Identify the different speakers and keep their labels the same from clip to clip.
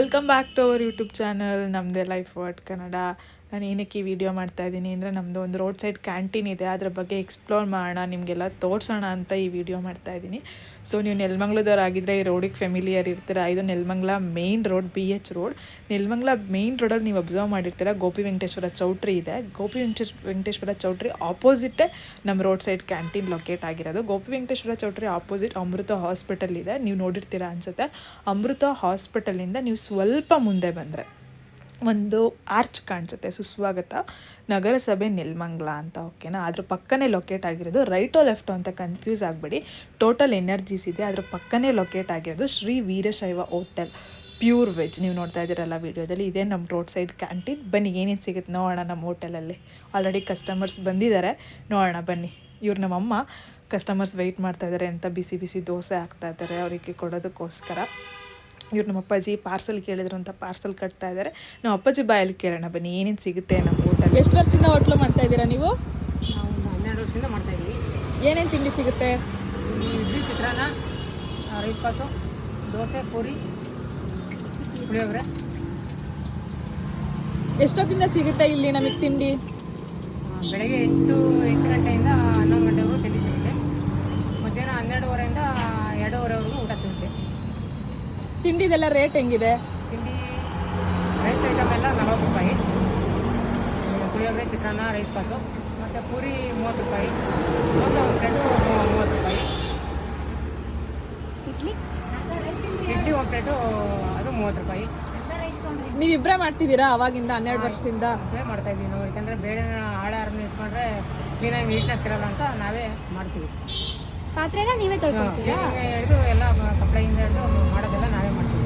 Speaker 1: Welcome back to our YouTube channel ನಮ್ಮದೇ life word Kannada ನಾನು ಏನಕ್ಕೆ ಈ ವಿಡಿಯೋ ಮಾಡ್ತಾ ಇದ್ದೀನಿ ಅಂದರೆ ನಮ್ಮದು ಒಂದು ರೋಡ್ ಸೈಡ್ ಕ್ಯಾಂಟೀನ್ ಇದೆ. ಅದ್ರ ಬಗ್ಗೆ ಎಕ್ಸ್ಪ್ಲೋರ್ ಮಾಡೋಣ, ನಿಮಗೆಲ್ಲ ತೋರಿಸೋಣ ಅಂತ ಈ ವಿಡಿಯೋ ಮಾಡ್ತಾ ಇದ್ದೀನಿ ಸೊ ನೀವು ನೆಲಮಂಗ್ಲದವ್ರು ಆಗಿದ್ದರೆ ಈ ರೋಡಿಗೆ ಫೆಮಿಲಿಯರ್ ಇರ್ತೀರಾ? ಇದು Nelamangala main road B H road Nelamangala main ರೋಡಲ್ಲಿ ನೀವು ಅಬ್ಸರ್ವ್ ಮಾಡಿರ್ತೀರ? ಗೋಪಿ ವೆಂಕಟೇಶ್ವರ ಚೌಟ್ರಿ ಇದೆ. ಗೋಪಿ ವೆಂಕಟೇಶ್, ವೆಂಕಟೇಶ್ವರ ಚೌಟ್ರಿ ಆಪೋಸಿಟೇ ನಮ್ಮ ರೋಡ್ ಸೈಡ್ ಕ್ಯಾಂಟೀನ್ ಲೊಕೇಟ್ ಆಗಿರೋದು. ಗೋಪಿ ವೆಂಕಟೇಶ್ವರ ಚೌಟ್ರಿ ಆಪೋಸಿಟ್ ಅಮೃತ ಹಾಸ್ಪಿಟಲ್ ಇದೆ. ನೀವು ನೋಡಿರ್ತೀರಾ ಅನ್ಸುತ್ತೆ. ಅಮೃತ ಹಾಸ್ಪಿಟಲಿಂದ ನೀವು ಸ್ವಲ್ಪ ಮುಂದೆ ಬಂದರೆ ಒಂದು ಆರ್ಚ್ ಕಾಣಿಸುತ್ತೆ, ಸುಸ್ವಾಗತ ನಗರಸಭೆ ನೆಲ್ಮಂಗ್ಲ ಅಂತ ಓಕೆನಾ ಅದ್ರ ಪಕ್ಕನೇ ಲೊಕೇಟ್ ಆಗಿರೋದು ರೈಟೋ ಲೆಫ್ಟೋ ಅಂತ ಕನ್ಫ್ಯೂಸ್ ಆಗಬೇಡಿ. ಟೋಟಲ್ ಎನರ್ಜೀಸ್ ಇದೆ, ಅದ್ರ ಪಕ್ಕನೇ ಲೊಕೇಟ್ ಆಗಿರೋದು Shri Veerashaiva hotel pure veg ನೀವು ನೋಡ್ತಾ ಇದ್ದೀರಲ್ಲ ವೀಡಿಯೋದಲ್ಲಿ, ಇದೇ ನಮ್ಮ ರೋಡ್ ಸೈಡ್ ಕ್ಯಾಂಟೀನ್ ಬನ್ನಿ, ಏನೇನು ಸಿಗುತ್ತೆ ನೋಡೋಣ ನಮ್ಮ ಹೋಟೆಲಲ್ಲಿ ಆಲ್ರೆಡಿ ಕಸ್ಟಮರ್ಸ್ ಬಂದಿದ್ದಾರೆ. ನೋಡೋಣ, ಬನ್ನಿ. ಇವ್ರು ನಮ್ಮಮ್ಮ ಕಸ್ಟಮರ್ಸ್ ವೆಯ್ಟ್ ಮಾಡ್ತಾ ಇದ್ದಾರೆ ಅಂತ ಬಿಸಿ ಬಿಸಿ ದೋಸೆ ಹಾಕ್ತಾ ಇದ್ದಾರೆ, ಅವರಿಗೆ ಕೊಡೋದಕ್ಕೋಸ್ಕರ. ಇವ್ರು ನಮ್ಮ ಅಪ್ಪಾಜಿ ಪಾರ್ಸಲ್ ಕೇಳಿದ್ರು ಅಂತ ಪಾರ್ಸಲ್ ಕಟ್ತಾ ಇದ್ದಾರೆ ನಮ್ಮ ಅಪ್ಪಾಜಿ ಬಾಯಲ್ಲಿ ಕೇಳೋಣ ಬನ್ನಿ ಏನೇನು ಸಿಗುತ್ತೆ ನಮ್ಮ ಊಟ
Speaker 2: ಎಷ್ಟು ವರ್ಷದಿಂದ ಹೋಟ್ಲು ಮಾಡ್ತಾ ಇದ್ದೀರಾ ನೀವು?
Speaker 3: ನಾವು ಒಂದು ಹನ್ನೆರಡು ವರ್ಷದಿಂದ ಮಾಡ್ತಾ ಇದ್ದೀವಿ.
Speaker 2: ಏನೇನು ತಿಂಡಿ ಸಿಗುತ್ತೆ?
Speaker 3: ಇಡ್ಲಿ ಚಿತ್ರಾನ್ನ ರೈಸ್ ಬಾತು ದೋಸೆ ಪೂರಿ ಪುಳಿಯೋಗರೆ.
Speaker 2: ಎಷ್ಟೊತ್ತಿಂದ ಸಿಗುತ್ತೆ ಇಲ್ಲಿ ನಮಗೆ ತಿಂಡಿ?
Speaker 3: ಬೆಳಗ್ಗೆ ಎಂಟು ಎಂಟು ಗಂಟೆಯಿಂದ ಹನ್ನೊಂದು ಗಂಟೆವರೆಗೂ ತಿಂಡಿ ಸಿಗುತ್ತೆ ಮಧ್ಯಾಹ್ನ ಹನ್ನೆರಡುವರೆಯಿಂದ ಎರಡೂವರೆವರೆಗೂ ಊಟ ಸಿಗುತ್ತೆ
Speaker 2: ತಿಂಡಿದೆಲ್ಲ ರೇಟ್ ಹೆಂಗಿದೆ?
Speaker 3: ತಿಂಡಿ ರೈಸ್ ಐಟಮ್ ಎಲ್ಲ ನಲ್ವತ್ತು ರೂಪಾಯಿ. ಪುಳಿಯೋಗರೆ ಚಿತ್ರಾನ್ನ ರೈಸ್ ಬಾತು ಮತ್ತು ಪೂರಿ ಮೂವತ್ತು ರೂಪಾಯಿ. ದೋಸೆ ಒಂದು ಪ್ಲೇಟು ಮೂವತ್ತು ರೂಪಾಯಿ. ಇಡ್ಲಿ? ಒಂದು ಪ್ಲೇಟು ಅದು ಮೂವತ್ತು ರೂಪಾಯಿ.
Speaker 2: ನೀವಿಬ್ಬರೇ ಮಾಡ್ತಿದ್ದೀರಾ ಅವಾಗಿಂದ ಹನ್ನೆರಡು ವರ್ಷದಿಂದ?
Speaker 3: ಇಬ್ಬರೇ ಮಾಡ್ತಾ ಇದೀವಿ ನಾವು. ಯಾಕಂದ್ರೆ ಬೇರೆ ಆಳಾರನ್ನ ಇಟ್ಕೊಂಡ್ರೆ ಕ್ಲೀನಾಗಿ ನೀಟ್ನೆಸ್ ಇರಲ್ಲ ಅಂತ ನಾವೇ ಮಾಡ್ತೀವಿ.
Speaker 4: ಪಾತ್ರೆನ ನೀವೇ ತೊಳ್ಕೊಳ್ತೀರಾ
Speaker 3: ಇದು ಎಲ್ಲ ಕಪ್ಪಳೆಯಿಂದ ಹಿಡಿದು ಮಾಡೋದೆಲ್ಲ ನಾವೇ ಮಾಡ್ತೀವಿ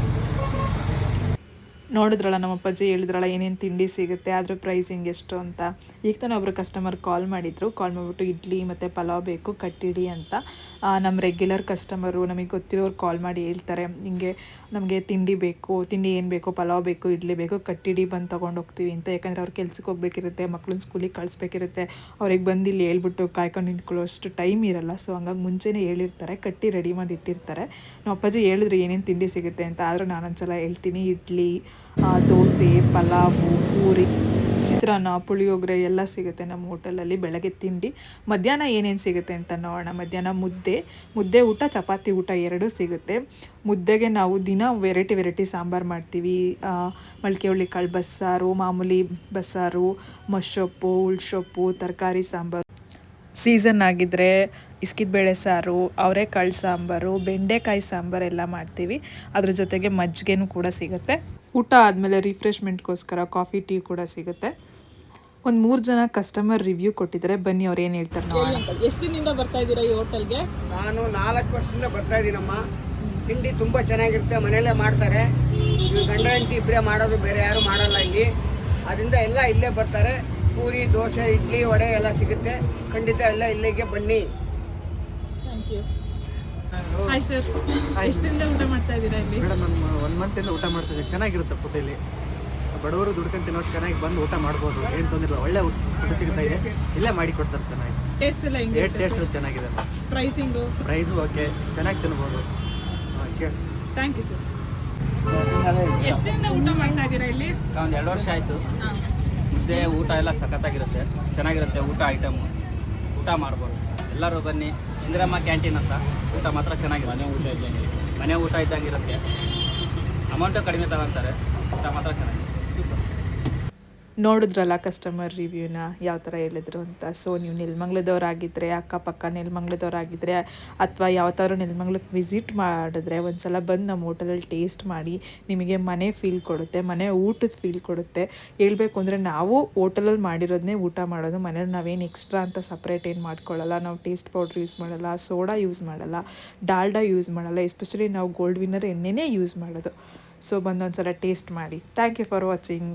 Speaker 1: ನೋಡಿದ್ರಲ್ಲ, ನಮ್ಮ ಅಪ್ಪಾಜಿ ಹೇಳಿದ್ರಲ್ಲ, ಏನೇನು ತಿಂಡಿ ಸಿಗುತ್ತೆ, ಅದ್ರ ಪ್ರೈಸಿಂಗ್ ಎಷ್ಟು ಅಂತ. ಈಗ ತಾನೇ ಒಬ್ಬರು ಕಸ್ಟಮರ್ ಕಾಲ್ ಮಾಡಿದ್ರು. ಕಾಲ್ ಮಾಡಿಬಿಟ್ಟು, ಇಡ್ಲಿ ಮತ್ತು ಪಲಾವ್ ಬೇಕು, ಕಟ್ಟಿಡಿ ಅಂತ. ನಮ್ಮ ರೆಗ್ಯುಲರ್ ಕಸ್ಟಮರು ನಮಗೆ ಗೊತ್ತಿರೋರು ಕಾಲ್ ಮಾಡಿ ಹೇಳ್ತಾರೆ. ಹಿಂಗೆ ನಮಗೆ ತಿಂಡಿ ಬೇಕು, ತಿಂಡಿ ಏನು ಬೇಕು, ಪಲಾವ್ ಬೇಕು, ಇಡ್ಲಿ ಬೇಕು, ಕಟ್ಟಿಡಿ ಬಂದು ತೊಗೊಂಡು ಹೋಗ್ತೀವಿ ಅಂತ. ಯಾಕಂದರೆ ಅವ್ರು ಕೆಲ್ಸಕ್ಕೆ ಹೋಗ್ಬೇಕಿರುತ್ತೆ ಮಕ್ಳನ್ನ ಸ್ಕೂಲಿಗೆ ಕಳಿಸ್ಬೇಕಿರುತ್ತೆ. ಅವ್ರಿಗೆ ಬಂದು ಇಲ್ಲಿ ಹೇಳ್ಬಿಟ್ಟು ಕಾಯ್ಕೊಂಡು ನಿಂತ್ಕೊಳ್ಳೋ ಅಷ್ಟು ಟೈಮ್ ಇರಲ್ಲ. ಸೊ ಹಂಗಾಗಿ ಮುಂಚೆನೇ ಹೇಳಿರ್ತಾರೆ, ಕಟ್ಟಿ ರೆಡಿ ಮಾಡಿ ಇಟ್ಟಿರ್ತಾರೆ. ನಮ್ಮ ಅಪ್ಪಾಜಿ ಹೇಳಿದ್ರು, ಏನೇನು ತಿಂಡಿ ಸಿಗುತ್ತೆ ಅಂತ. ಆದರೂ ನಾನೊಂದ್ಸಲ ಹೇಳ್ತೀನಿ, ಇಡ್ಲಿ ದೋಸೆ, ಪಲಾವು, ಪೂರಿ, ಚಿತ್ರಾನ್ನ, ಪುಳಿಯೋಗರೆ ಎಲ್ಲ ಸಿಗುತ್ತೆ ನಮ್ಮ ಹೋಟೆಲಲ್ಲಿ ಬೆಳಗ್ಗೆ ತಿಂಡಿ. ಮಧ್ಯಾಹ್ನ ಏನೇನು ಸಿಗುತ್ತೆ ಅಂತ ನೋಡೋಣ. ಮಧ್ಯಾಹ್ನ ಮುದ್ದೆ ಮುದ್ದೆ ಊಟ, ಚಪಾತಿ ಊಟ ಎರಡೂ ಸಿಗುತ್ತೆ. ಮುದ್ದೆಗೆ ನಾವು ದಿನ ವೆರೈಟಿ ವೆರೈಟಿ ಸಾಂಬಾರು ಮಾಡ್ತೀವಿ. ಮಳಕೆ ಮೊಳಕೆ ಹುಳ್ಳಿ ಕಾಳು ಬಸ್ಸಾರು, ಮಾಮೂಲಿ ಬಸ್ಸಾರು ಮಶ್ಸೊಪ್ಪು ಉಳ್ಸೊಪ್ಪು, ತರಕಾರಿ ಸಾಂಬಾರು. ಸೀಸನ್ ಆಗಿದ್ದರೆ ಬೇಳೆ ಸಾರು ಅವರೆಕಾಳು ಸಾಂಬಾರು ಬೆಂಡೆಕಾಯಿ ಸಾಂಬಾರು ಎಲ್ಲ ಮಾಡ್ತೀವಿ. ಅದ್ರ ಜೊತೆಗೆ ಮಜ್ಜಿಗೆನೂ ಕೂಡ ಸಿಗುತ್ತೆ. ಊಟ ಆದಮೇಲೆ ರಿಫ್ರೆಶ್ಮೆಂಟ್ಗೋಸ್ಕರ ಕಾಫಿ ಟೀ ಕೂಡ ಸಿಗುತ್ತೆ. ಒಂದು ಮೂರು ಜನ ಕಸ್ಟಮರ್ ರಿವ್ಯೂ ಕೊಟ್ಟಿದ್ದಾರೆ. ಬನ್ನಿ ಅವ್ರು ಏನು ಹೇಳ್ತಾರೆ
Speaker 2: ನಾವು
Speaker 1: ನೋಡೋಣ
Speaker 2: ಎಷ್ಟು ದಿನದಿಂದ ಬರ್ತಾ ಇದ್ದೀರಾ ಈ ಹೋಟೆಲ್ಗೆ?
Speaker 5: ನಾನು ನಾಲ್ಕು ವರ್ಷದಿಂದ ಬರ್ತಾ ಇದ್ದೀನಮ್ಮ. ತಿಂಡಿ ತುಂಬ ಚೆನ್ನಾಗಿರುತ್ತೆ. ಮನೆಯಲ್ಲೇ ಮಾಡ್ತಾರೆ. ಗಂಡ ಹೆಂಡತಿ ಇಬ್ಬರೇ ಮಾಡೋದು ಬೇರೆ ಯಾರು ಮಾಡಲ್ಲ ಇಲ್ಲಿ. ಅದರಿಂದ ಎಲ್ಲ ಇಲ್ಲೇ ಬರ್ತಾರೆ. ಪೂರಿ ದೋಸೆ ಇಡ್ಲಿ ವಡೆ ಎಲ್ಲ ಸಿಗುತ್ತೆ. ಖಂಡಿತ ಎಲ್ಲ ಇಲ್ಲಿಗೆ ಬನ್ನಿ.
Speaker 2: ಥ್ಯಾಂಕ್ ಯು
Speaker 1: ಹಾಯ್ ಸರ್ ಎಷ್ಟಿಂದ ಊಟ ಮಾಡ್ತಾ ಇದ್ದೀರಾ ಇಲ್ಲಿ?
Speaker 6: ಮೇಡಮ್ ನಾನು ಒನ್ ಮಂತಿಂದ ಊಟ ಮಾಡ್ತಿದೀನಿ ಚೆನ್ನಾಗಿರುತ್ತೆ ಫುಡ್ ಇಲ್ಲಿ. ಬಡವರು ದುಡ್ಕೊಂಡು ತಿನ್ನೋರು ಚೆನ್ನಾಗಿ ಬಂದು ಊಟ ಮಾಡ್ಬೋದು. ಏನು ತೊಂದ್ರೆ ಒಳ್ಳೆ ಊಟ ಸಿಗ್ತಾ ಇದೆ. ಇಲ್ಲೇ ಮಾಡಿ ಕೊಡ್ತಾರೆ ಚೆನ್ನಾಗಿ.
Speaker 1: ಟೇಸ್ಟ್ ಎಲ್ಲ
Speaker 6: ರೇಟ್ ಟೇಸ್ಟ್ ಚೆನ್ನಾಗಿದೆ
Speaker 1: ಪ್ರೈಸಿಂಗು
Speaker 6: ಪ್ರೈಸ್ ಓಕೆ ಚೆನ್ನಾಗಿ ತಿನ್ಬೋದು. ಹಾಂ ಕೇಳಿ.
Speaker 1: ಥ್ಯಾಂಕ್ ಯು ಸರ್ ಎಷ್ಟಿಂದ ಊಟ ಮಾಡ್ತಾ ಇದ್ದೀರಾ ಇಲ್ಲಿ?
Speaker 7: ಒಂದು ಎರಡು ವರ್ಷ ಆಯಿತು. ಮುದ್ದೆ ಊಟ ಎಲ್ಲ ಸಖತ್ತಾಗಿರುತ್ತೆ. ಚೆನ್ನಾಗಿರುತ್ತೆ ಊಟ ಐಟಮು ಊಟ ಮಾಡ್ಬೋದು. ಎಲ್ಲರೂ ಬನ್ನಿ. ಇಂದಿರಮ್ಮ ಕ್ಯಾಂಟೀನ್ ಅಂತ. ಊಟ ಮಾತ್ರ ಚೆನ್ನಾಗಿದೆ ಮನೆ ಊಟ ಇದ್ದಂಗೆ ಮನೆ ಊಟ ಇದ್ದಂಗೆ ಇರುತ್ತೆ. ಅಮೌಂಟು ಕಡಿಮೆ ತಗೊಂತಾರೆ. ಊಟ ಮಾತ್ರ ಚೆನ್ನಾಗಿದೆ
Speaker 1: ನೋಡಿದ್ರಲ್ಲ ಕಸ್ಟಮರ್ ರಿವ್ಯೂನ ಯಾವ ಥರ ಹೇಳಿದ್ರು ಅಂತ? ಸೊ ನೀವು ನೆಲಮಂಗ್ಲದವ್ರಾಗಿದ್ದರೆ ಅಕ್ಕಪಕ್ಕ ನೆಲಮಂಗ್ಲದವ್ರಾಗಿದ್ದರೆ ಅಥವಾ ಯಾವ ಥರ ನೆಲ್ಮಂಗ್ಲಕ್ಕೆ ವಿಸಿಟ್ ಮಾಡಿದ್ರೆ ಒಂದು ಸಲ ಬಂದು ನಮ್ಮ ಹೋಟೆಲಲ್ಲಿ ಟೇಸ್ಟ್ ಮಾಡಿ, ನಿಮಗೆ ಮನೆ ಫೀಲ್ ಕೊಡುತ್ತೆ, ಮನೆ ಊಟದ ಫೀಲ್ ಕೊಡುತ್ತೆ. ಹೇಳ್ಬೇಕು ಅಂದರೆ ನಾವು ಹೋಟೆಲಲ್ಲಿ ಮಾಡಿರೋದನ್ನೇ ಊಟ ಮಾಡೋದು. ಮನೇಲಿ ನಾವೇನು ಎಕ್ಸ್ಟ್ರಾ ಅಂತ ಸಪ್ರೇಟ್ ಏನು ಮಾಡ್ಕೊಳ್ಳಲ್ಲ ನಾವು ಟೇಸ್ಟ್ ಪೌಡ್ರ್ ಯೂಸ್ ಮಾಡಲ್ಲ ಸೋಡಾ ಯೂಸ್ ಮಾಡಲ್ಲ, ಡಾಲ್ಡಾ ಯೂಸ್ ಮಾಡಲ್ಲ. ಎಸ್ಪೆಷಲಿ ನಾವು ಗೋಲ್ಡ್ ವಿನ್ನರ್ ಎಣ್ಣೆನೇ ಯೂಸ್ ಮಾಡೋದು. ಸೊ ಬಂದೊಂದು ಸಲ ಟೇಸ್ಟ್ ಮಾಡಿ. Thank you for watching